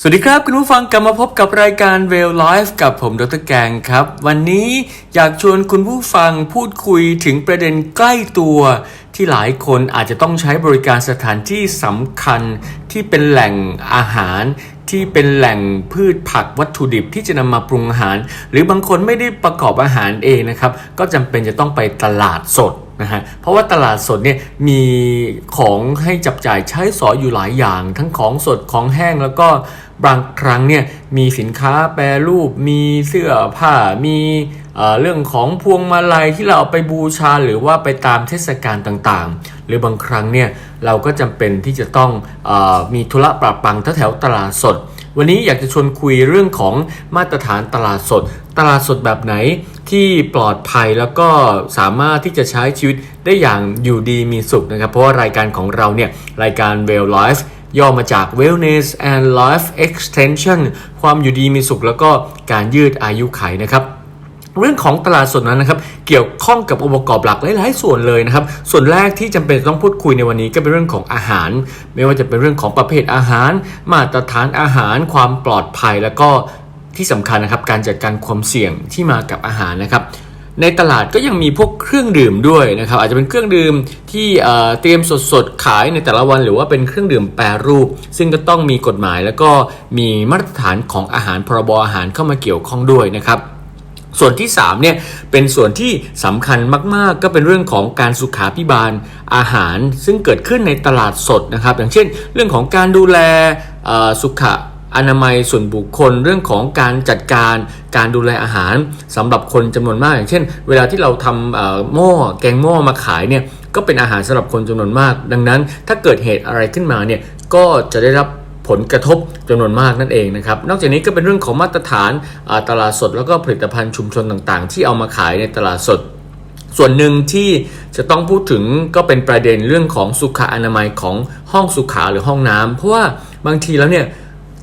สวัสดีครับ คุณผู้ฟังกลับมาพบกับรายการ w e l l Life กับผมดรแกงครับ วันนี้อยากชวนคุณผู้ฟังพูดคุยถึงประเด็นใกล้ตัวที่หลายคนอาจจะต้องใช้บริการสถานที่สำคัญที่เป็นแหล่งอาหารที่เป็นแหล่งพืชผักวัตถุดิบที่จะนำมาปรุงอาหาร หรือบางคนไม่ได้ประกอบอาหารเองนะครับ ก็จำเป็นจะต้องไปตลาดสด นะฮะเพราะว่าตลาดสดเนี่ยมีของให้จับจ่ายใช้สอยอยู่หลายอย่าง ทั้งของสดของแห้งแล้วก็บางครั้งเนี่ยมีสินค้าแปรรูป มีเสื้อผ้ามีเรื่องของพวงมาลัยที่เราเอาไปบูชาหรือว่าไปตามเทศกาลต่างๆ หรือบางครั้งเนี่ยเราก็จำเป็นที่จะต้องอมีธุระปรับปังแถวตลาดสด วันนี้อยากจะชวนคุยเรื่องของมาตรฐานตลาดสด ตลาดสดแบบไหนที่ปลอดภัยแล้วก็สามารถที่จะใช้ชีวิตได้อย่างอยู่ดีมีสุขนะครับ เพราะว่ารายการของเราเนี่ย รายการ Well Life ย่อมาจาก Wellness and Life Extension ความอยู่ดีมีสุขแล้วก็การยืดอายุไขนะครับ เรื่องของตลาดสดนั้นนะครับเกี่ยวข้องกับองค์ประกอบหลักหลายๆส่วนเลยนะครับส่วนแรกที่จำเป็นต้องพูดคุยในวันนี้ก็เป็นเรื่องของอาหาร ไม่ว่าจะเป็นเรื่องของประเภทอาหาร มาตรฐานอาหาร ความปลอดภัย แล้วก็ที่สำคัญนะครับการจัดการความเสี่ยงที่มากับอาหารนะครับในตลาดก็ยังมีพวกเครื่องดื่มด้วยนะครับอาจจะเป็นเครื่องดื่มที่เอ่อเตรียมสดๆขายในแต่ละวันหรือว่าเป็นเครื่องดื่มแปรรูป ซึ่งก็ต้องมีกฎหมายแล้วก็มีมาตรฐานของอาหารพรบอาหารเข้ามาเกี่ยวข้องด้วยนะครับ ส่วนที่3เนี่ยเป็นส่วนที่สำคัญมาก ๆ ก็เป็นเรื่องของการสุขาพิบาลอาหาร ซึ่งเกิดขึ้นในตลาดสดนะครับ อย่างเช่น เรื่องของการดูแลสุขอนามัยส่วนบุคคลเรื่องของการจัดการการดูแลอาหารสำหรับคนจำนวนมาก อย่างเช่น เวลาที่เราทำหม้อแกงหม้อมาขายเนี่ยก็เป็นอาหารสำหรับคนจำนวนมาก ดังนั้นถ้าเกิดเหตุอะไรขึ้นมาเนี่ยก็จะได้รับ ผลกระทบจำนวนมากนั่นเองนะครับ นอกจากนี้ก็เป็นเรื่องของมาตรฐานตลาดสดแล้วก็ผลิตภัณฑ์ชุมชนต่างๆ ที่เอามาขายในตลาดสดส่วนหนึ่งที่จะต้องพูดถึงก็เป็นประเด็นเรื่องของสุขอนามัยของห้องสุขาหรือห้องน้ำเพราะว่าบางทีแล้วเนี่ย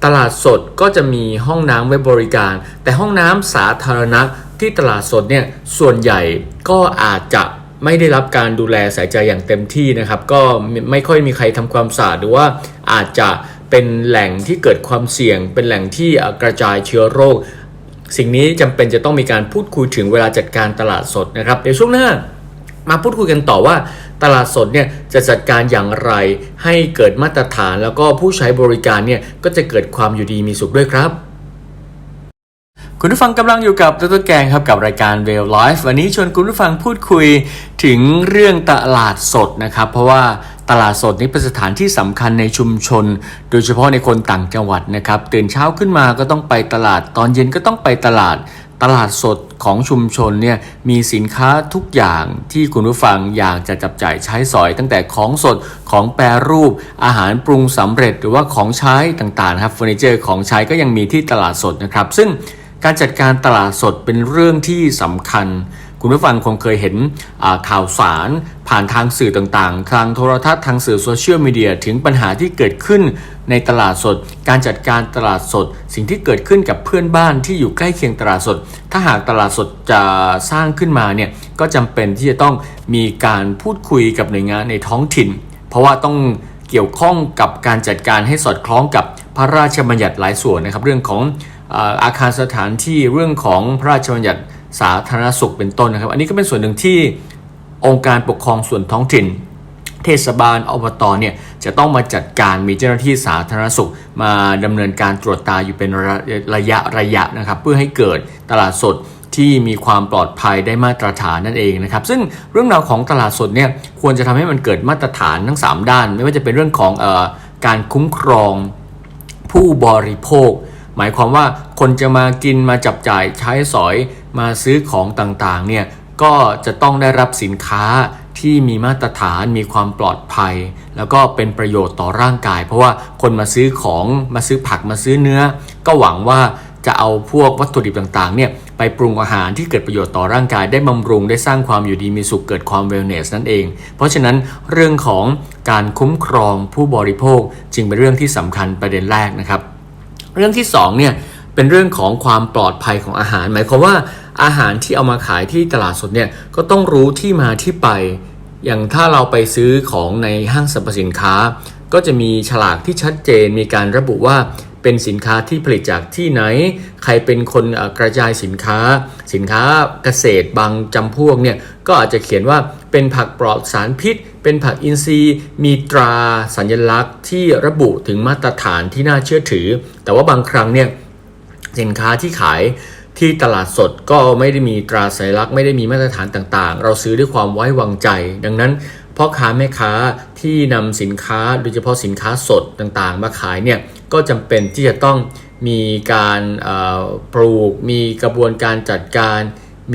ตลาดสดก็จะมีห้องน้ำไว้บริการ แต่ห้องน้ำสาธารณะที่ตลาดสดเนี่ยส่วนใหญ่ก็อาจจะไม่ได้รับการดูแลใส่ใจอย่างเต็มที่นะครับ ก็ไม่ไม่ค่อยมีใครทำความสะอาดหรือว่าอาจจะ เป็นแหล่งที่เกิดความเสี่ยง เป็นแหล่งที่กระจายเชื้อโรค สิ่งนี้จำเป็นจะต้องมีการพูดคุยถึงเวลาจัดการตลาดสดนะครับเดี๋ยวช่วงหน้ามาพูดคุยกันต่อว่าตลาดสดเนี่ยจะจัดการอย่างไร ให้เกิดมาตรฐานแล้วก็ผู้ใช้บริการเนี่ยก็จะเกิดความอยู่ดีมีสุขด้วยครับ คุณผู้ฟังกำลังอยู่กับดรแกงครับกับรายการ w e l l Life วันนี้ชวนคุณผู้ฟังพูดคุยถึงเรื่องตลาดสดนะครับ เพราะว่าตลาดสดนี้เป็นสถานที่สำคัญในชุมชน โดยเฉพาะในคนต่างจังหวัดนะครับตื่นเช้าขึ้นมาก็ต้องไปตลาด ตอนเย็นก็ต้องไปตลาดตลาดสดของชุมชนเนี่ยมีสินค้าทุกอย่างที่คุณผู้ฟังอยากจะจับจ่ายใช้สอย ตั้งแต่ของสดของแปรรูป อาหารปรุงสำเร็จหรือว่าของใช้ต่างๆครับเฟอร์นิเจอร์ของใช้ก็ยังมีที่ตลาดสดนะครับ ซึ่ง การจัดการตลาดสดเป็นเรื่องที่สำคัญ คุณผู้ฟังคงเคยเห็นข่าวสารผ่านทางสื่อต่างๆ ทางโทรทัศน์ทางสื่อโซเชียลมีเดียถึงปัญหาที่เกิดขึ้นในตลาดสด การจัดการตลาดสด สิ่งที่เกิดขึ้นกับเพื่อนบ้านที่อยู่ใกล้เคียงตลาดสด ถ้าหากตลาดสดจะสร้างขึ้นมาเนี่ยก็จำเป็นที่จะต้องมีการพูดคุยกับหน่วยงานในท้องถิ่น เพราะว่าต้องเกี่ยวข้องกับการจัดการให้สอดคล้องกับพระราชบัญญัติหลายส่วนนะครับ เรื่องของ อาคารสถานที่เรื่องของพระราชบัญญัติสาธารณสุขเป็นต้นนะครับ อันนี้ก็เป็นส่วนหนึ่งที่องค์การปกครองส่วนท้องถิ่น เทศบาลอบตเนี่ยจะต้องมาจัดการมีเจ้าหน้าที่สาธารณสุข มาดำเนินการตรวจตาอยู่เป็นระระยะระยะนะครับ เพื่อให้เกิดตลาดสดที่มีความปลอดภัยได้มาตรฐานนั่นเองนะครับ ซึ่งเรื่องราวของตลาดสดเนี่ยควรจะทำให้มันเกิดมาตรฐานทั้ง 3 ด้าน ไม่ว่าจะเป็นเรื่องของออการคุ้มครองผู้บริโภค หมายความว่าคนจะมากินมาจับจ่ายใช้สอยมาซื้อของต่างๆเนี่ยก็จะต้องได้รับสินค้าที่มีมาตรฐานมีความปลอดภัย แล้วก็เป็นประโยชน์ต่อร่างกาย เพราะว่าคนมาซื้อของมาซื้อผักมาซื้อเนื้อ ก็หวังว่าจะเอาพวกวัตถุดิบต่างๆเนี่ยไปปรุงอาหารที่เกิดประโยชน์ต่อร่างกายได้บำรุงได้สร้างความอยู่ดีมีสุขเกิดความเวลเนสนั่นเอง เพราะฉะนั้นเรื่องของการคุ้มครองผู้บริโภคจึงเป็นเรื่องที่สำคัญประเด็นแรกนะครับ เรื่องที่2เนี่ยเป็นเรื่องของความปลอดภัยของอาหาร หมายความว่าอาหารที่เอามาขายที่ตลาดสดเนี่ยก็ต้องรู้ที่มาที่ไป อย่างถ้าเราไปซื้อของในห้างสรรพสินค้า ก็จะมีฉลากที่ชัดเจนมีการระบุว่า เป็นสินค้าที่ผลิตจากที่ไหน ใครเป็นคนกระจายสินค้า สินค้าเกษตรบางจำพวกเนี่ยก็อาจจะเขียนว่าเป็นผักปลอดสารพิษ เป็นผักอินทรีย์ มีตราสัญลักษณ์ที่ระบุถึงมาตรฐานที่น่าเชื่อถือ แต่ว่าบางครั้งเนี่ยสินค้าที่ขายที่ตลาดสดก็ไม่ได้มีตราสัญลักษณ์ไม่ได้มีมาตรฐานต่างๆ เราซื้อด้วยความไว้วางใจ ดังนั้นพ่อค้าแม่ค้าที่นำสินค้าโดยเฉพาะสินค้าสดต่างๆ มาขายเนี่ย ก็จำเป็นที่จะต้องมีการปลูก มีกระบวนการจัดการ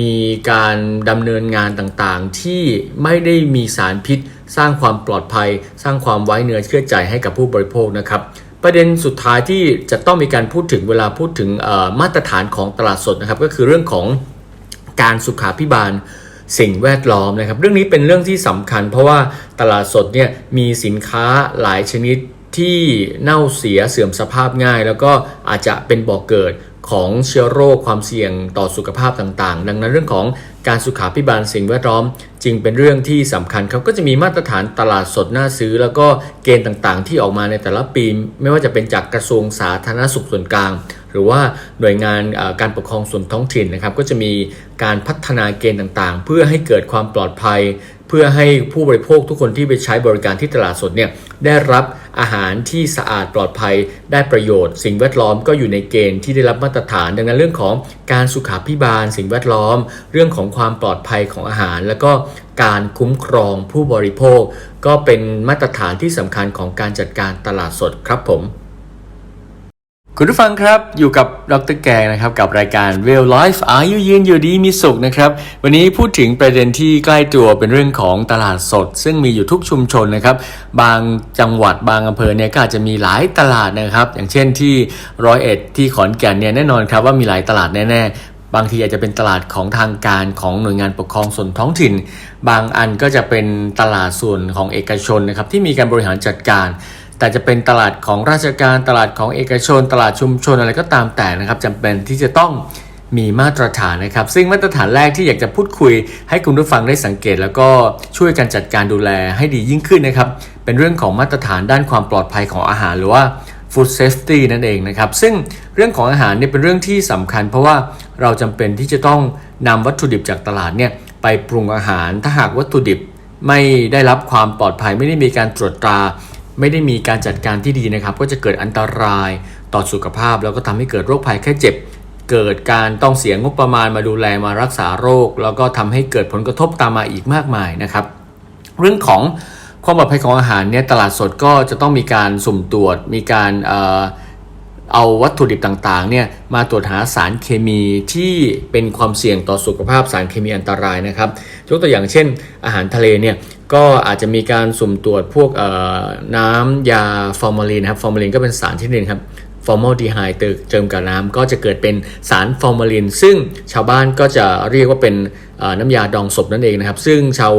มีการดำเนินงานต่างๆ ที่ไม่ได้มีสารพิษ สร้างความปลอดภัย สร้างความไว้เนื้อเชื่อใจให้กับผู้บริโภคนะครับประเด็นสุดท้ายที่จะต้องมีการพูดถึงเวลาพูดถึงมาตรฐานของตลาดสดนะครับ ก็คือเรื่องของการสุขาพิบาลสิ่งแวดล้อมนะครับ เรื่องนี้เป็นเรื่องที่สำคัญ เพราะว่าตลาดสดเนี่ยมีสินค้าหลายชนิด ที่เน่าเสียเสื่อมสภาพง่าย แล้วก็อาจจะเป็นบ่อกเกิดของเชื้อโรคความเสี่ยงต่อสุขภาพต่างๆ ดังนั้นเรื่องของการสุขาพิบาลสิ่งแวดล้อม จึงเป็นเรื่องที่สำคัญครับก็จะมีมาตรฐานตลาดสดน่าซื้อ แล้วก็เกณฑ์ต่างๆ ที่ออกมาในแต่ละปี ไม่ว่าจะเป็นจากกระทรวงสาธารณสุขส่วนกลาง หรือว่าหน่วยงานการปกครองส่วนท้องถิ่นนะครับ ก็จะมีการพัฒนาเกณฑ์ต่างๆ เพื่อให้เกิดความปลอดภัย เพื่อให้ผู้บริโภคทุกคนที่ไปใช้บริการที่ตลาดสดเนี่ยได้รับอาหารที่สะอาดปลอดภัยได้ประโยชน์ สิ่งแวดล้อมก็อยู่ในเกณฑ์ที่ได้รับมาตรฐาน ดังนั้นเรื่องของการสุขาพิบาล สิ่งแวดล้อม เรื่องของความปลอดภัยของอาหาร แล้วก็การคุ้มครองผู้บริโภค ก็เป็นมาตรฐานที่สำคัญของการจัดการตลาดสดครับผม คุณผู้ฟังครับอยู่กับดรแกงนะครับกับรายการ Real Life อายุยืนอยู่ดีมีสุขนะครับวันนี้พูดถึงประเด็นที่ใกล้ตัวเป็นเรื่องของตลาดสด ซึ่งมีอยู่ทุกชุมชนนะครับบางจังหวัดบางอำเภอเนี่ยก็อาจจะมีหลายตลาดนะครับ อย่างเช่นที่ร้อยเอ็ดที่ขอนแก่นเนี่ยแน่นอนครับว่ามีหลายตลาดแน่ๆ บางทีอาจจะเป็นตลาดของทางการของหน่วยงานปกครองส่วนท้องถิ่น บางอันก็จะเป็นตลาดส่วนของเอกชนนะครับที่มีการบริหารจัดการ แต่จะเป็นตลาดของราชการตลาดของเอกชน ตลาดชุมชนอะไรก็ตามแต่นะครับจำเป็นที่จะต้องมีมาตรฐานนะครับ ซึ่งมาตรฐานแรกที่อยากจะพูดคุย ให้คุณผู้ฟังได้สังเกต แล้วก็ช่วยกันจัดการดูแลให้ดียิ่งขึ้นนะครับ เป็นเรื่องของมาตรฐานด้านความปลอดภัยของอาหารหรือว่า food safety นั่นเองนะครับ ซึ่งเรื่องของอาหารเนี่ยเป็นเรื่องที่สำคัญ เพราะว่าเราจำเป็นที่จะต้องนำวัตถุดิบจากตลาดเนี่ยไปปรุงอาหารถ้าหากวัตถุดิบไม่ได้รับความปลอดภัยไม่ได้มีการตรวจตรา ไม่ได้มีการจัดการที่ดีนะครับ ก็จะเกิดอันตรายต่อสุขภาพ แล้วก็ทำให้เกิดโรคภัยแค่เจ็บ เกิดการต้องเสียงบประมาณมาดูแลมารักษาโรค แล้วก็ทำให้เกิดผลกระทบตามมาอีกมากมายนะครับ เรื่องของความปลอดภัยของอาหารเนี่ยตลาดสดก็จะต้องมีการสุ่มตรวจ มีการเอ่อเอาวัตถุดิบต่างๆเนี่ยมาตรวจหาสารเคมีที่เป็นความเสี่ยงต่อสุขภาพสารเคมีอันตรายนะครับยกตัวอย่างเช่น อาหารทะเลเนี่ย ก็อาจจะมีการสุ่มตรวจพวกน้ำยาฟอร์มาลีนนะครับฟอร์มาลีนก็เป็นสารที่หนึ่งครับฟอร์ม l ลดีไฮด์เจิมกับน้ำก็จะเกิดเป็นสารฟอร์มาลิน ซึ่งชาวบ้านก็จะเรียกว่าเป็นน้ำยาดองศพนั่นเองนะครับ ซึ่งชาว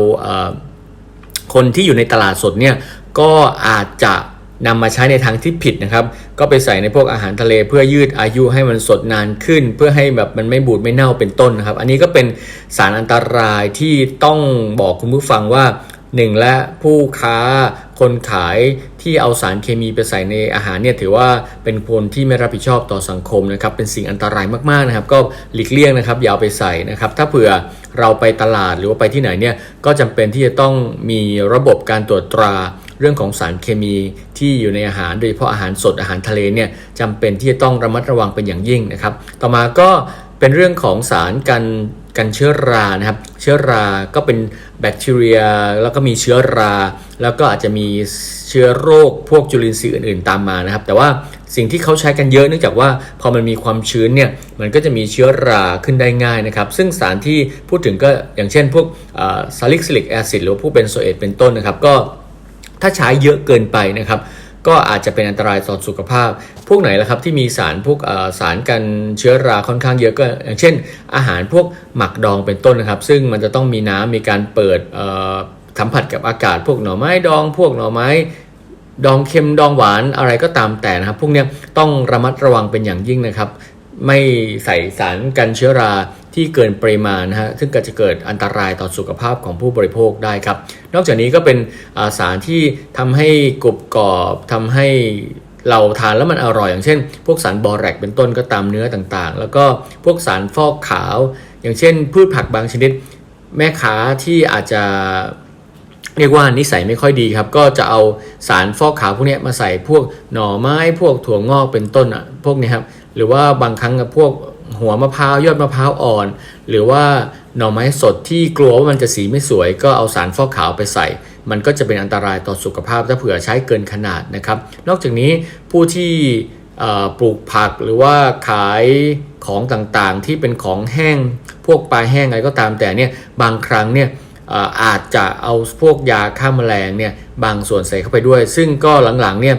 คนที่อยู่ในตลาดสดเนี่ยก็อาจจะนำมาใช้ในทางที่ผิดนะครับ ก็ไปใส่ในพวกอาหารทะเลเพื่อยืดอายุให้มันสดนานขึ้น เพื่อให้แบบมันไม่บูดไม่เน่าเป็นต้นนะครับ อันนี้ก็เป็นสารอันตรายที่ต้องบอกคุณผู้ฟังว่า หนึ่งและผู้ค้าคนขายที่เอาสารเคมีไปใส่ในอาหารเนี่ยถือว่าเป็นคนที่ไม่รับผิดชอบต่อสังคมนะครับเป็นสิ่งอันตรายมากๆนะครับ ก็หลีกเลี่ยงนะครับอย่าเอาไปใส่นะครับ ถ้าเผื่อเราไปตลาดหรือว่าไปที่ไหนเนี่ยก็จำเป็นที่จะต้องมีระบบการตรวจตราเรื่องของสารเคมีที่อยู่ในอาหารโดยเฉพาะอาหารสดอาหารทะเลเนี่ยจำเป็นที่จะต้องระมัดระวังเป็นอย่างยิ่งนะครับ ต่อมาก็เป็นเรื่องของสารกัน กันเชื้อรานะครับ เชื้อราก็เป็นแบคทีเรีย แล้วก็มีเชื้อรา แล้วก็อาจจะมีเชื้อโรคพวกจุลินทรีย์อื่นๆ ตามมานะครับ แต่ว่าสิ่งที่เขาใช้กันเยอะเนื่องจากว่าพอมันมีความชื้นเนี่ยมันก็จะมีเชื้อราขึ้นได้ง่ายนะครับ ซึ่งสารที่พูดถึงก็อย่างเช่นพวกซาลิกซิลิกแอซิดหรือพวกเบนโซเอตเป็นต้นนะครับ ก็ถ้าใช้เยอะเกินไปนะครับ ก็อาจจะเป็นอันตรายต่อสุขภาพ พวกไหนล่ะครับที่มีสารพวกสารกันเชื้อราค่อนข้างเยอะก็อย่างเช่น อาหารพวกหมักดองเป็นต้นนะครับ ซึ่งมันจะต้องมีน้ำมีการเปิดสัมผัสกับอากาศ พวกหน่อไม้ดอง พวกหน่อไม้ดองเค็มดองหวานอะไรก็ตามแต่นะครับ พวกเนี้ยต้องระมัดระวังเป็นอย่างยิ่งนะครับ ไม่ใส่สารกันเชื้อรา ที่เกินปริมาณนะฮะซึ่งก็จะเกิดอันตรายต่อสุขภาพของผู้บริโภคได้ครับ นอกจากนี้ก็เป็นาสารที่ทำให้กรุบกรอบทำให้เราทานแล้วมันอร่อยอย่างเช่น พวกสารบอแรกเป็นต้นก็ตามเนื้อต่างๆ แล้วก็พวกสารฟอกขาว อย่างเช่น พืชผักบางชนิด แม่ค้าที่อาจจะเรียกว่านิสัยไม่ค่อยดีครับ ก็จะเอาสารฟอกขาวพวกนี้มาใส่พวกหน่อไม้พวกถั่วงอกเป็นต้นอะพวกนี้ครับหรือว่าบางครั้งกับพวก หัวมะพร้าวยอดมะพร้าวอ่อน หรือว่าหน่อไม้สดที่กลัวว่ามันจะสีไม่สวย ก็เอาสารฟอกขาวไปใส่ มันก็จะเป็นอันตรายต่อสุขภาพถ้าเผื่อใช้เกินขนาดนะครับ นอกจากนี้ผู้ที่ปลูกผักหรือว่าขายของต่างๆ ที่เป็นของแห้งพวกปลาแห้งอะไรก็ตามแต่เนี่ยบางครั้งเนี่ยอาจจะเอาพวกยาฆ่าแมลงเนี่ยบางส่วนใส่เข้าไปด้วย ซึ่งก็หลังๆเนี่ย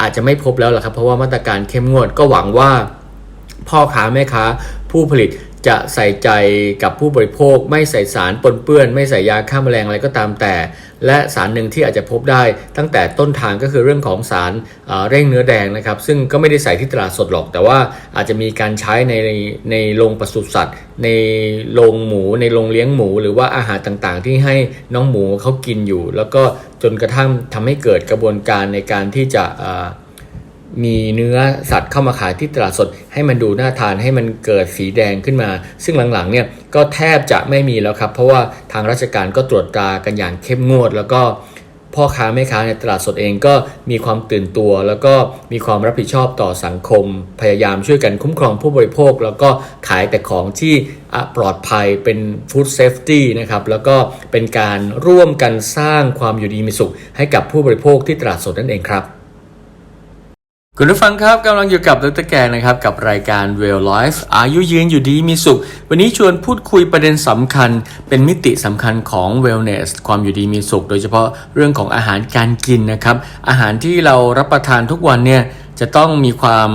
อาจจะไม่พบแล้วล่ะครับ เพราะว่ามาตรการเข้มงวดก็หวังว่า พ่อค้าแม่ค้าผู้ผลิตจะใส่ใจกับผู้บริโภค ไม่ใส่สารปนเปื้อน ไม่ใส่ยาฆ่าแมลงอะไรก็ตามแต่ และสารหนึ่งที่อาจจะพบได้ตั้งแต่ต้นทางก็คือเรื่องของสารเอ่อเร่งเนื้อแดงนะครับ ซึ่งก็ไม่ได้ใส่ที่ตลาดสดหรอก แต่ว่าอาจจะมีการใช้ในในโรงปศุสัตว์ ในโรงหมู ในโรงเลี้ยงหมู หรือว่าอาหารต่างๆ ที่ให้น้องหมูเขากินอยู่ แล้วก็จนกระทั่งทำให้เกิดกระบวนการในการที่จะ มีเนื้อสัตว์เข้ามาขายที่ตลาดสด ให้มันดูน่าทานให้มันเกิดสีแดงขึ้นมา ซึ่งหลังๆเนี่ยก็แทบจะไม่มีแล้วครับ เพราะว่าทางราชการก็ตรวจตรากันอย่างเข้มงวด แล้วก็พ่อค้าแม่ค้าในตลาดสดเองก็มีความตื่นตัว แล้วก็มีความรับผิดชอบต่อสังคม พยายามช่วยกันคุ้มครองผู้บริโภค แล้วก็ขายแต่ของที่ปลอดภัยเป็น food safety นะครับแล้วก็เป็นการร่วมกันสร้างความอยู่ดีมีสุข ให้กับผู้บริโภคที่ตลาดสดนั่นเองครับ คุณผู้ฟังครับกำลังอยู่กับดรแกนนะครับ กับรายการ Well Life อายุยืนอยู่ดีมีสุข วันนี้ชวนพูดคุยประเด็นสำคัญ เป็นมิติสำคัญของ Wellness ความอยู่ดีมีสุข โดยเฉพาะเรื่องของอาหารการกินนะครับ อาหารที่เรารับประทานทุกวันเนี่ย จะต้องมีความ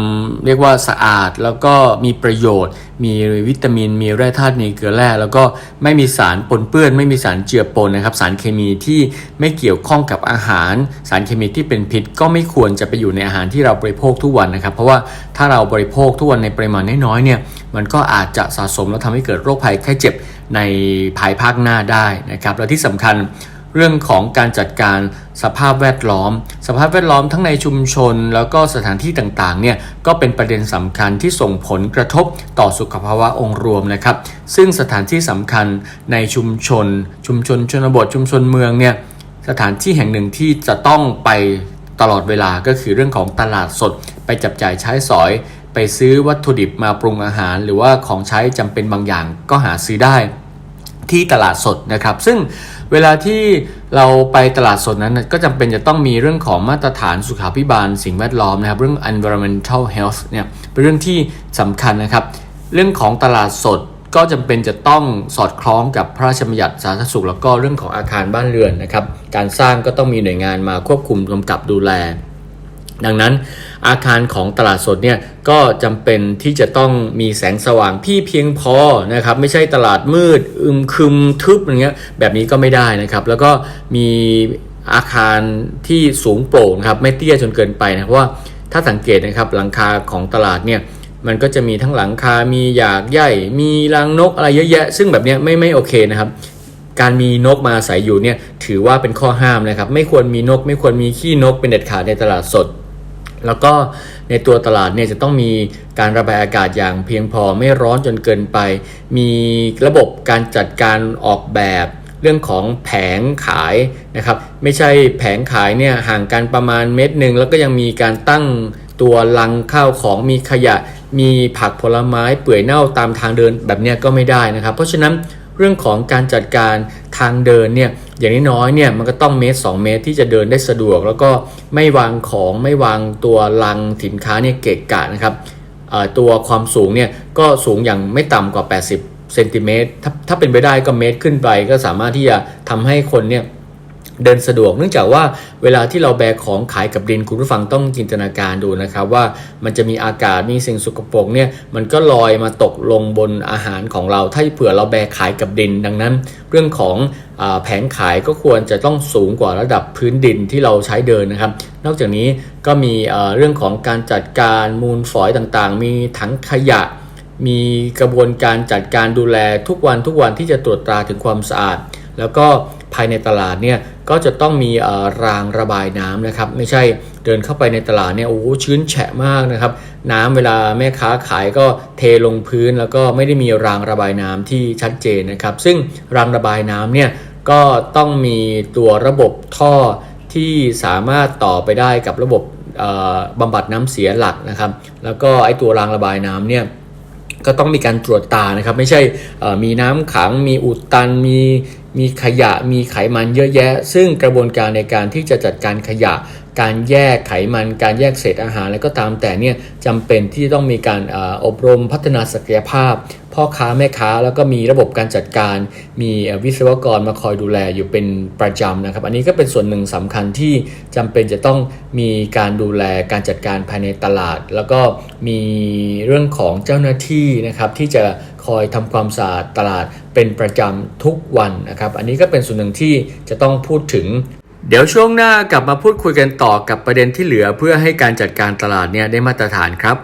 เรียกว่าสะอาด แล้วก็มีประโยชน์ มีวิตามิน มีแร่ธาตุมีเกลือแร่แล้วก็ไม่มีสารปนเปื้อน ไม่มีสารเจือปนนะครับ สารเคมีที่ไม่เกี่ยวข้องกับอาหาร สารเคมีที่เป็นพิษ ก็ไม่ควรจะไปอยู่ในอาหารที่เราบริโภคทุกวันนะครับ เพราะว่าถ้าเราบริโภคทุกวันในปริมาณน้อยๆเนี่ยมันก็อาจจะสะสมแล้วทำให้เกิดโรคภัยไข้เจ็บในภายภาคหน้าได้นะครับและที่สำคัญ เรื่องของการจัดการสภาพแวดล้อม สภาพแวดล้อมทั้งในชุมชน แล้วก็สถานที่ต่างๆเนี่ยก็เป็นประเด็นสำคัญที่ส่งผลกระทบต่อสุขภาวะองค์รวมนะครับ ซึ่งสถานที่สำคัญในชุมชน ชุมชนชนบทชุมชนเมืองเนี่ยสถานที่แห่งหนึ่งที่จะต้องไปตลอดเวลาก็คือเรื่องของตลาดสด ไปจับจ่ายใช้สอย ไปซื้อวัตถุดิบมาปรุงอาหาร หรือว่าของใช้จำเป็นบางอย่างก็หาซื้อได้ ที่ตลาดสดนะครับ ซึ่งเวลาที่เราไปตลาดสดนั้นก็จำเป็นจะต้องมีเรื่องของมาตรฐานสุขาภิบาลสิ่งแวดล้อมนะครับ เรื่อง environmental health เนี่ยเป็นเรื่องที่สำคัญนะครับ เรื่องของตลาดสดก็จำเป็นจะต้องสอดคล้องกับพระราชบัญญัติสาธารณสุข แล้วก็เรื่องของอาคารบ้านเรือนนะครับ การสร้างก็ต้องมีหน่วยงานมาควบคุมกำกับดูแล ดังนั้นอาคารของตลาดสดเนี่ยก็จำเป็นที่จะต้องมีแสงสว่างที่เพียงพอนะครับไม่ใช่ตลาดมืด อึมครึมทึบอย่างเงี้ยแบบนี้ก็ไม่ได้นะครับ แล้วก็มีอาคารที่สูงโปร่งครับไม่เตี้ยจนเกินไปนะเพราะว่าถ้าสังเกตนะครับหลังคาของตลาดเนี่ยมันก็จะมีทั้งหลังคา มีหยากใยมีรังนกอะไรเยอะแยะ ซึ่งแบบนี้ไม่ไม่โอเคนะครับ การมีนกมาอาศัยอยู่เนี่ยถือว่าเป็นข้อห้ามนะครับ ไม่ควรมีนก ไม่ควรมีขี้นกเป็นเด็ดขาดในตลาดสด แล้วก็ในตัวตลาดเนี่ยจะต้องมีการระบายอากาศอย่างเพียงพอไม่ร้อนจนเกินไป มีระบบการจัดการออกแบบเรื่องของแผงขายนะครับไม่ใช่แผงขายเนี่ยห่างกันประมาณเมตรหนึ่งแล้วก็ยังมีการตั้งตัวลังข้าวของมีขยะ มีผักผลไม้เปื่อยเน่าตามทางเดินแบบเนี้ยก็ไม่ได้นะครับ เพราะฉะนั้น เรื่องของการจัดการทางเดินเนี่ยอย่างน้อยๆเนี่ยมันก็ต้องเมตร2เมตรที่จะเดินได้สะดวก แล้วก็ไม่วางของไม่วางตัวลังสินค้าเนี่ยเกะกะนะครับตัวความสูงเนี่ยก็สูงอย่างไม่ต่ำกว่า 80เซนติเมตรถ้าถ้าเป็นไปได้ก็เมตรขึ้นไปก็สามารถที่จะทำให้คนเนี่ย เดินสะดวกเนื่องจากว่าเวลาที่เราแบกของขายกับดินคุณผู้ฟังต้องจินตนาการดูนะครับว่ามันจะมีอากาศมีสิ่งสกปรกเนี่ยมันก็ลอยมาตกลงบนอาหารของเรา ถ้าเผื่อเราแบกขายกับดิน ดังนั้น เรื่องของอแผงขายก็ควรจะต้องสูงกว่าระดับพื้นดินที่เราใช้เดินนะครับ นอกจากนี้ก็มีเรื่องของการจัดการมูลฝอยต่างๆ มีถังขยะ มีกระบวนการจัดการดูแลทุกวันทุกวันที่จะตรวจตราถึงความสะอาด แล้วก็ ภายในตลาดเนี่ยก็จะต้องมีรางระบายน้ำนะครับไม่ใช่เดินเข้าไปในตลาดเนี่ยโอ้ชื้นแฉะมากนะครับ น้ำเวลาแม่ค้าขายก็เทลงพื้นแล้วก็ไม่ได้มีรางระบายน้ำที่ชัดเจนนะครับ ซึ่งรางระบายน้ำเนี่ยก็ต้องมีตัวระบบท่อที่สามารถต่อไปได้กับระบบบำบัดน้ำเสียหลักนะครับ แล้วก็ไอตัวรางระบายน้ำเนี่ยก็ต้องมีการตรวจตานะครับ ไม่ใช่อ่อมีน้ำขังมีอุดตันมี มีขยะมีไขมันเยอะแยะ ซึ่งกระบวนการในการที่จะจัดการขยะ การแยกไขมัน การแยกเศษอาหารแล้วก็ตามแต่เนี่ยจำเป็นที่ต้องมีการอบรมพัฒนาศักยภาพ พ่อค้าแม่ค้าแล้วก็มีระบบการจัดการ มีวิศวกรมาคอยดูแลอยู่เป็นประจำนะครับ อันนี้ก็เป็นส่วนหนึ่งสำคัญที่จำเป็นจะต้องมีการดูแลการจัดการภายในตลาด แล้วก็มีเรื่องของเจ้าหน้าที่นะครับที่จะคอยทำความสะอาดตลาดเป็นประจำทุกวันนะครับ อันนี้ก็เป็นส่วนหนึ่งที่จะต้องพูดถึง เดี๋ยวช่วงหน้ากลับมาพูดคุยกันต่อกับประเด็นที่เหลือเพื่อให้การจัดการตลาดเนี่ยได้มาตรฐานครับ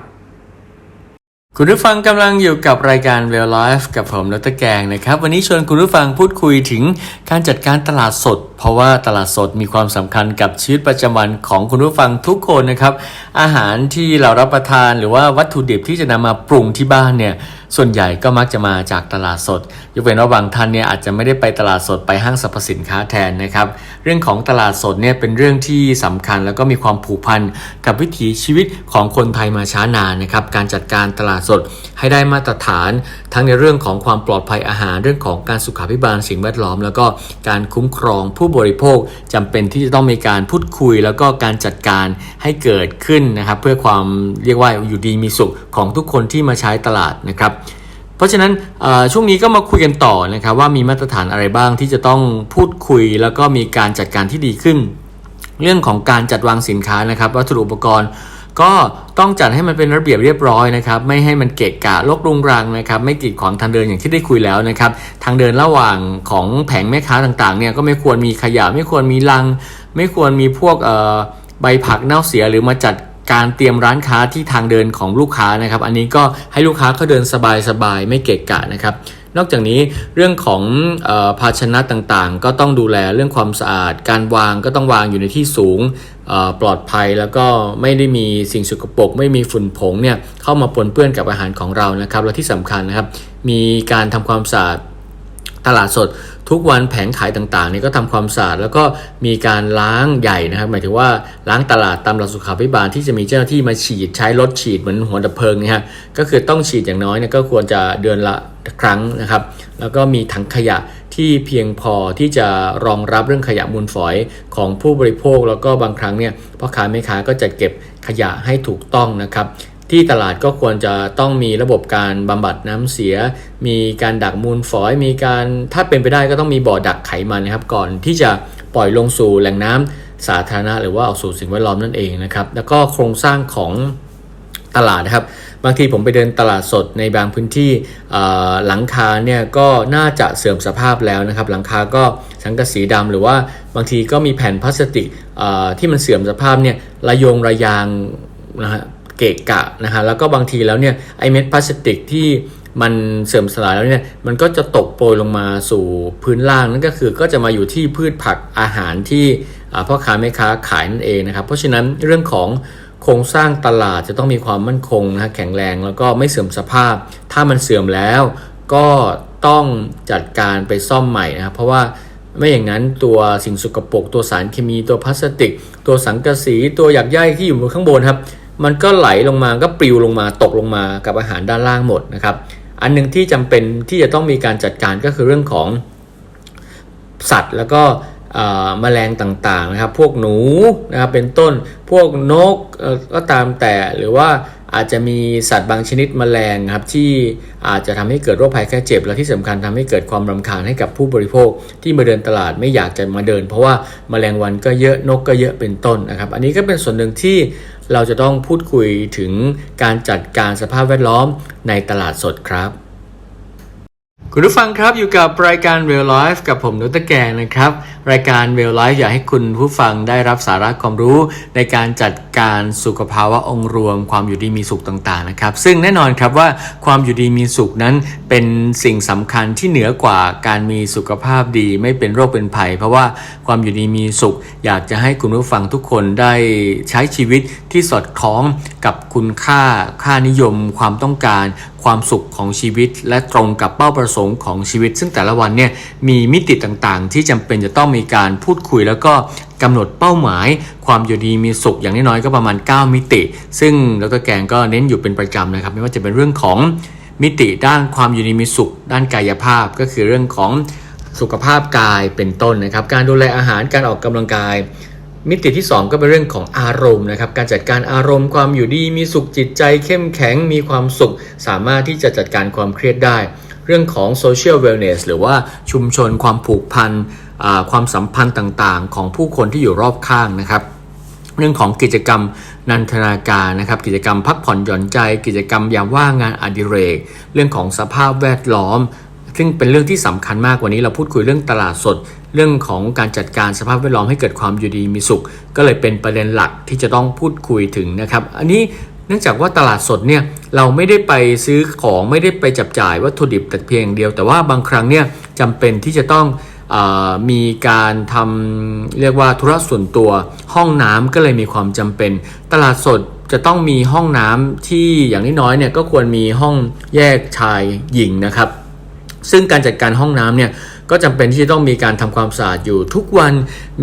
คุณผู้ฟังกำลังอยู่กับรายการ Well Life กับผมดรแกงนะครับ วันนี้ชวนคุณผู้ฟังพูดคุยถึงการจัดการตลาดสด เพราะว่าตลาดสดมีความสำคัญกับชีวิตประจำวันของคุณผู้ฟังทุกคนนะครับ อาหารที่เรารับประทานหรือว่าวัตถุดิบที่จะนำมาปรุงที่บ้านเนี่ย ส่วนใหญ่ก็มักจะมาจากตลาดสด ยกเว้นว่าบางท่านเนี่ยอาจจะไม่ได้ไปตลาดสดไปห้างสรรพสินค้าแทนนะครับ เรื่องของตลาดสดเนี่ยเป็นเรื่องที่สำคัญแล้วก็มีความผูกพันกับวิถีชีวิตของคนไทยมาช้านานนะครับ การจัดการตลาดสดให้ได้มาตรฐาน ทั้งในเรื่องของความปลอดภัยอาหารเรื่องของการสุขาภิบาลสิ่งแวดล้อม แล้วก็การคุ้มครองผู้บริโภคจำเป็นที่จะต้องมีการพูดคุย แล้วก็การจัดการให้เกิดขึ้นนะครับ เพื่อความเรียกว่าอยู่ดีมีสุขของทุกคนที่มาใช้ตลาดนะครับ ราะฉะนั้นช่วงนี้ก็มาคุยกันต่อนะครับว่ามีมาตรฐานอะไรบ้างที่จะต้องพูดคุย แล้วก็มีการจัดการที่ดีขึ้น เรื่องของการจัดวางสินค้านะครับวัสดุอุปกรณ์ก็ต้องจัดให้มันเป็นระเบียบเรียบร้อยนะครับ ไม่ให้มันเกะกะลกรุงรังนะครับ ไม่กีดขวางทางเดินอย่างที่ได้คุยแล้วนะครับ ทางเดินระหว่างของแผงแม่ค้าต่างๆเนี่ยก็ไม่ควรมีขยะ ไม่ควรมีลัง ไม่ควรมีพวกใบผักเน่าเสียหรือมาจัด การเตรียมร้านค้าที่ทางเดินของลูกค้านะครับ อันนี้ก็ให้ลูกค้าเขาเดินสบายๆไม่เกะกะนะครับนอกจากนี้เรื่องของออภาชนะต่างๆ ก็ต้องดูแลเรื่องความสะอาด การวางก็ต้องวางอยู่ในที่สูงปลอดภัยแล้วก็ไม่ได้มีสิ่งสกปรกไม่มีฝุ่นผงเนี่ยเข้ามาปนเปื้อนกับอาหารของเรานะครับและที่สำคัญนะครับ มีการทำความสะอาดตลาดสด ทุกวันแผงขายต่างๆนี่ก็ทำความสะอาดแล้วก็มีการล้างใหญ่นะครับ หมายถึงว่าล้างตลาดตามหลักสุขาภิบาลที่จะมีเจ้าหน้าที่มาฉีดใช้รถฉีดเหมือนหัวดับเพลิงนี่ฮะก็คือต้องฉีดอย่างน้อยเนี่ยก็ควรจะเดือนละครั้งนะครับ แล้วก็มีถังขยะที่เพียงพอที่จะรองรับเรื่องขยะมูลฝอยของผู้บริโภค แล้วก็บางครั้งเนี่ยพ่อค้าแม่ค้าก็จะเก็บขยะให้ถูกต้องนะครับ ที่ตลาดก็ควรจะต้องมีระบบการบำบัดน้ำเสีย มีการดักมูลฝอย มีการถ้าเป็นไปได้ก็ต้องมีบ่อดักไขมันนะครับก่อนที่จะปล่อยลงสู่แหล่งน้ำสาธารณะหรือว่าออกสู่สิ่งแวดล้อมนั่นเองนะครับ แล้วก็โครงสร้างของตลาดนะครับบางทีผมไปเดินตลาดสดในบางพื้นที่หลังคาเนี่ยก็น่าจะเสื่อมสภาพแล้วนะครับ หลังคาก็สังกะสีดำหรือว่าบางทีก็มีแผ่นพลาสติกที่มันเสื่อมสภาพเนี่ยระยงระยางนะฮะ กะกะนะฮะแล้วก็บางทีแล้วเนี่ยไอเม็ดพลาสติกที่มันเสื่อมสลายแล้วเนี่ยมันก็จะตกโปรยลงมาสู่พื้นล่างนั่นก็คือก็จะมาอยู่ที่พืชผักอาหารที่พ่อค้าแม่ค้าขายนั่นเองนะครับเพราะฉะนั้นเรื่องของโครงสร้างตลาดจะต้องมีความมั่นคงนะแข็งแรงแล้วก็ไม่เสื่อมสภาพ ถ้ามันเสื่อมแล้วก็ต้องจัดการไปซ่อมใหม่นะครับเพราะว่าไม่อย่างนั้นตัวสิ่งสกปรกตัวสารเคมีตัวพลาสติก ตัวสังกะสีตัวหยักใยที่อยู่บนข้างบนครับ มันก็ไหลลงมาก็ปลิวลงมาตกลงมากับอาหารด้านล่างหมดนะครับ อันหนึงที่จำเป็นที่จะต้องมีการจัดการก็คือเรื่องของสัตว์แล้วก็มแมลงต่างๆนะครับ พวกหนูนะครับเป็นต้นพวกนกก็ตามแต่หรือว่า อาจจะมีสัตว์บางชนิดแมลงครับที่อาจจะทำให้เกิดโรคภัยแค่เจ็บ และที่สำคัญทำให้เกิดความรำคาญให้กับผู้บริโภค ที่มาเดินตลาดไม่อยากจะมาเดิน เพราะว่าแมลงวันก็เยอะนกก็เยอะเป็นต้นนะครับ อันนี้ก็เป็นส่วนหนึ่งที่เราจะต้องพูดคุยถึงการจัดการสภาพแวดล้อมในตลาดสดครับ คุณผู้ฟังครับอยู่กับรายการ Real Life กับผมนุตแกนะครับ รายการ Real Life อยากให้คุณผู้ฟังได้รับสาระความรู้ ในการจัดการสุขภาวะองค์รวม ความอยู่ดีมีสุขต่างๆนะครับ ซึ่งแน่นอนครับว่าความอยู่ดีมีสุขนั้นเป็นสิ่งสำคัญที่เหนือกว่าการมีสุขภาพดี ไม่เป็นโรคเป็นภัย เพราะว่าความอยู่ดีมีสุข อยากจะให้คุณผู้ฟังทุกคนได้ใช้ชีวิตที่สอดคล้องกับคุณค่าค่านิยม ความต้องการ ความสุขของชีวิต และตรงกับเป้าประสงค์ของชีวิต ซึ่งแต่ละวันเนี่ยมีมิติต่างๆ ที่จำเป็นจะต้องมีการพูดคุยแล้วก็กำหนดเป้าหมาย ความอยู่ดีมีสุขอย่างน้อยๆก็ประมาณ 9 มิติ ซึ่งดรแกงก็เน้นอยู่เป็นประจำนะครับ ไม่ว่าจะเป็นเรื่องของมิติด้านความอยู่ดีมีสุข ด้านกายภาพก็คือเรื่องของสุขภาพกายเป็นต้นนะครับ การดูแลอาหารการออกกำลังกาย มิติที่ 2 ก็เป็นเรื่องของอารมณ์นะครับ การจัดการอารมณ์ความอยู่ดี มีสุขจิตใจเข้มแข็งมีความสุข สามารถที่จะจัดการความเครียดได้ เรื่องของ social wellness หรือว่าชุมชนความผูกพันความสัมพันธ์ต่างๆ ของผู้คนที่อยู่รอบข้างนะครับ เรื่องของกิจกรรมนันทนาการนะครับ กิจกรรมพักผ่อนหย่อนใจ กิจกรรมยามว่างงานอดิเรก เรื่องของสภาพแวดล้อม ซึ่งเป็นเรื่องที่สำคัญมากวันนี้เราพูดคุยเรื่องตลาดสด เรื่องของการจัดการสภาพแวดล้อมให้เกิดความอยู่ดีมีสุข ก็เลยเป็นประเด็นหลักที่จะต้องพูดคุยถึงนะครับ อันนี้เนื่องจากว่าตลาดสดเนี่ยเราไม่ได้ไปซื้อของไม่ได้ไปจับจ่ายวัตถุดิบแต่เพียงเดียว แต่ว่าบางครั้งเนี่ยจำเป็นที่จะต้องอมีการทำเรียกว่าธุระส่วนตัว ห้องน้ำก็เลยมีความจำเป็น ตลาดสดจะต้องมีห้องน้ำที่อย่างน้อยๆเนี่ยก็ควรมีห้องแยกชายหญิงนะครับ ซึ่งการจัดการห้องน้ำเนี่ย ก็จำเป็นที่จะต้องมีการทำความสะอาดอยู่ทุกวัน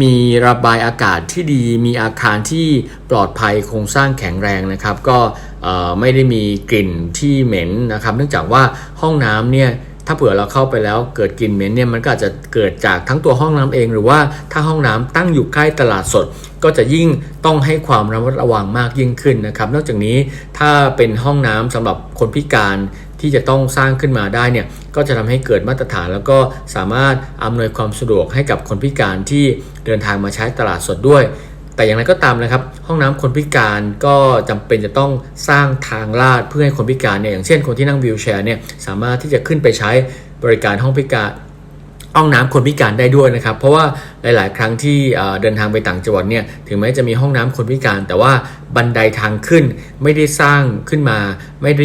มีระบายอากาศที่ดี มีอาคารที่ปลอดภัยโครงสร้างแข็งแรงนะครับ ก็ไม่ได้มีกลิ่นที่เหม็นนะครับ เนื่องจากว่าห้องน้ำเนี่ยถ้าเผื่อเราเข้าไปแล้วเกิดกลิ่นเหม็นเนี่ยมันก็อาจจะเกิดจากทั้งตัวห้องน้ำเอง หรือว่าถ้าห้องน้ำตั้งอยู่ใกล้ตลาดสด ก็จะยิ่งต้องให้ความระมัดระวังมากยิ่งขึ้นนะครับ นอกจากนี้ถ้าเป็นห้องน้ำสำหรับคนพิการ ที่จะต้องสร้างขึ้นมาได้เนี่ยก็จะทำให้เกิดมาตรฐาน แล้วก็สามารถอำนวยความสะดวกให้กับคนพิการที่เดินทางมาใช้ตลาดสดด้วย แต่อย่างไรก็ตามนะครับ ห้องน้ำคนพิการก็จำเป็นจะต้องสร้างทางลาดเพื่อให้คนพิการเนี่ยอย่างเช่นคนที่นั่งวีลแชร์เนี่ยสามารถที่จะขึ้นไปใช้บริการห้องพิการห้องน้ำคนพิการได้ด้วยนะครับ เพราะว่าหลาย ๆ ครั้งที่เอ่อเดินทางไปต่างจังหวัดเนี่ยถึงแม้จะมีห้องน้ำคนพิการ แต่ว่า บันไดทางขึ้น ไม่ได้สร้างขึ้นมา ไม่ได้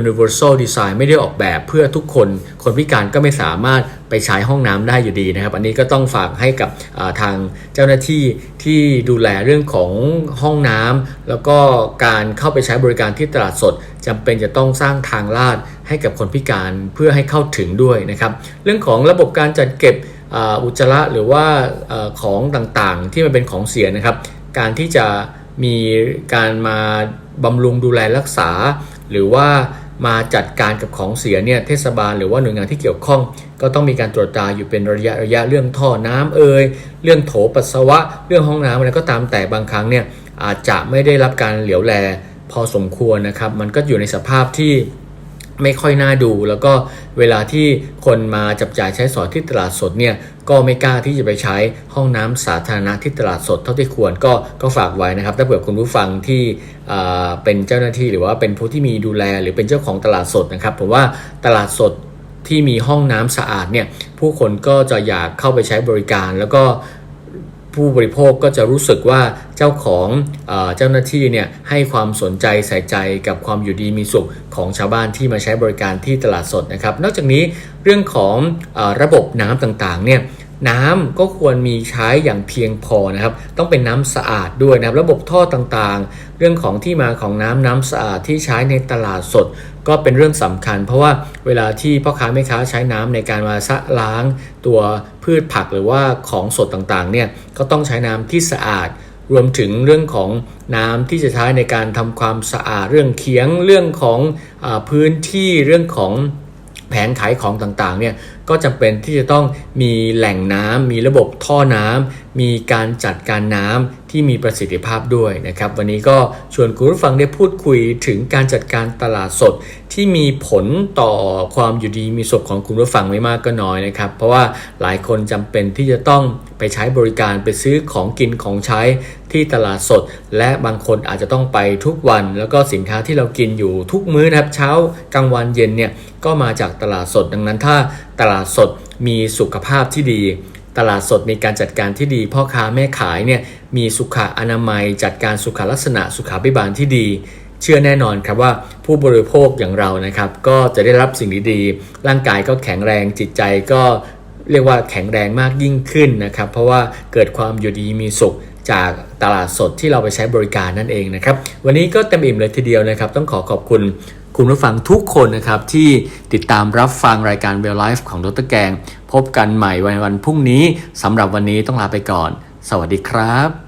universal design ไม่ได้ออกแบบเพื่อทุกคน คนพิการก็ไม่สามารถไปใช้ห้องน้ำได้อยู่ดีนะครับ อันนี้ก็ต้องฝากให้กับทางเจ้าหน้าที่ที่ดูแลเรื่องของห้องน้ำแล้วก็การเข้าไปใช้บริการที่ตลาดสดจำเป็นจะต้องสร้างทางลาดให้กับคนพิการเพื่อให้เข้าถึงด้วยนะครับ เรื่องของระบบการจัดเก็บอุจจาระหรือว่าของต่างๆ ที่มันเป็นของเสียนะครับ การที่จะ มีการมาบำรุงดูแลรักษา หรือว่ามาจัดการกับของเสียเนี่ยเทศบาลหรือว่าหน่วยงานที่เกี่ยวข้อง ก็ต้องมีการตรวจตราอยู่เป็นระยะระยะเรื่องท่อน้ำเอ่ยเรื่องโถปัสสาวะ เรื่องห้องน้ำอะไรก็ตามแต่บางครั้งเนี่ยอาจจะไม่ได้รับการเหลียวแลพอสมควรนะครับ มันก็อยู่ในสภาพที่ ไม่ค่อยน่าดู แล้วก็เวลาที่คนมาจับจ่ายใช้สอยที่ตลาดสดเนี่ยก็ไม่กล้าที่จะไปใช้ห้องน้ำสาธารณะที่ตลาดสดเท่าที่ควรก็ก็ฝากไว้นะครับ ถ้าเผื่อคุณผู้ฟังที่เป็นเจ้าหน้าที่หรือว่าเป็นผู้ที่มีดูแลหรือเป็นเจ้าของตลาดสดนะครับผมว่าตลาดสดที่มีห้องน้ำสะอาดเนี่ยผู้คนก็จะอยากเข้าไปใช้บริการ แล้วก็ ผู้บริโภคก็จะรู้สึกว่าเจ้าของเอเจ้าหน้าที่เนี่ยให้ความสนใจใส่ใจกับความอยู่ดีมีสุขของชาวบ้านที่มาใช้บริการที่ตลาดสดนะครับ นอกจากนี้เรื่องของอระบบน้ำต่างๆเนี่ย น้ำก็ควรมีใช้อย่างเพียงพอนะครับ ต้องเป็นน้ำสะอาดด้วยนะครับ ระบบท่อต่างๆ เรื่องของที่มาของน้ำน้ำสะอาดที่ใช้ในตลาดสด ก็เป็นเรื่องสำคัญ เพราะว่าเวลาที่พ่อค้าแม่ค้าใช้น้ำในการมาสะล้างตัวพืชผักหรือว่าของสดต่างๆเนี่ยก็ต้องใช้น้ำที่สะอาด รวมถึงเรื่องของน้ำที่จะใช้ในการทำความสะอาดเรื่องเคียงเรื่องของอพื้นที่เรื่องของแผงขายของต่างๆเนี่ย ก็จำเป็นที่จะต้องมีแหล่งน้ำมีระบบท่อน้ำ มีการจัดการน้ำที่มีประสิทธิภาพด้วยนะครับ วันนี้ก็ชวนคุณผู้ฟังได้พูดคุยถึงการจัดการตลาดสดที่มีผลต่อความอยู่ดีมีสุขของคุณผู้ฟังไม่มากก็น้อยนะครับ เพราะว่าหลายคนจำเป็นที่จะต้องไปใช้บริการไปซื้อของกินของใช้ที่ตลาดสด และบางคนอาจจะต้องไปทุกวัน แล้วก็สินค้าที่เรากินอยู่ทุกมื้อนะครับเช้ากลางวันเย็นเนี่ยก็มาจากตลาดสดดังนั้นถ้าตลาดสดมีสุขภาพที่ดี ตลาดสดมีการจัดการที่ดี พ่อค้าแม่ขายเนี่ยมีสุขอนามัย จัดการสุขลักษณะสุขาภิบาลที่ดี เชื่อแน่นอนครับว่าผู้บริโภคอย่างเรานะครับ ก็จะได้รับสิ่งดีๆ ร่างกายก็แข็งแรงจิตใจก็เรียกว่าแข็งแรงมากยิ่งขึ้นนะครับ เพราะว่าเกิดความอยู่ดีมีสุขจากตลาดสดที่เราไปใช้บริการนั่นเองนะครับ วันนี้ก็เต็มอิ่มเลยทีเดียวนะครับ ต้องขอขอบคุณคุณผู้ฟังทุกคนนะครับ ที่ติดตามรับฟังรายการ w e l l Life ของดรแกง พบกันใหม่วันวันพรุ่งนี้สำหรับวันนี้ต้องลาไปก่อน สวัสดีครับ